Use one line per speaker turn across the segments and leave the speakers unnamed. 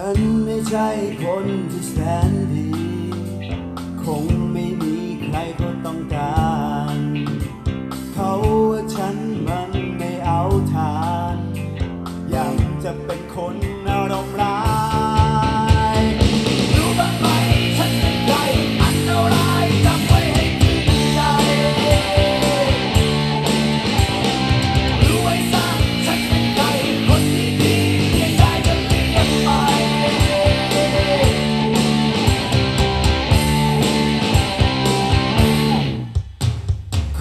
ฉันไม่ใช่คนที่แสนดี คงไม่มีใครคน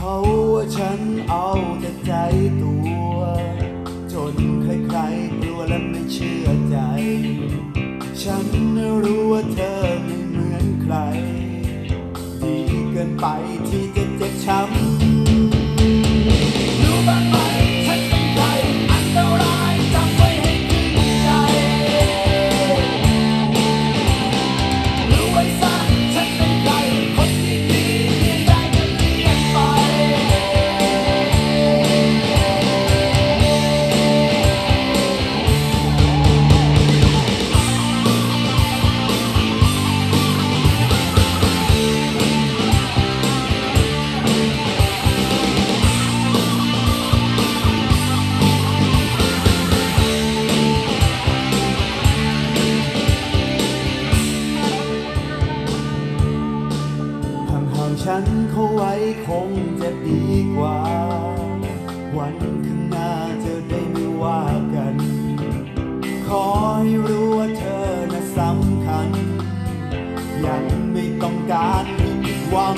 เขา
ว่าฉันเอาแต่ใจตัว จนใครๆกลัวและไม่เชื่อใจ ฉันรู้ว่าเธอ
ฉันเขา
ไว้คงจะดีกว่า วันข้างหน้าจะได้ไม่ว่ากัน ขอให้รู้ว่าเธอน่ะสำคัญ ยังไม่ต้องการผิดหวัง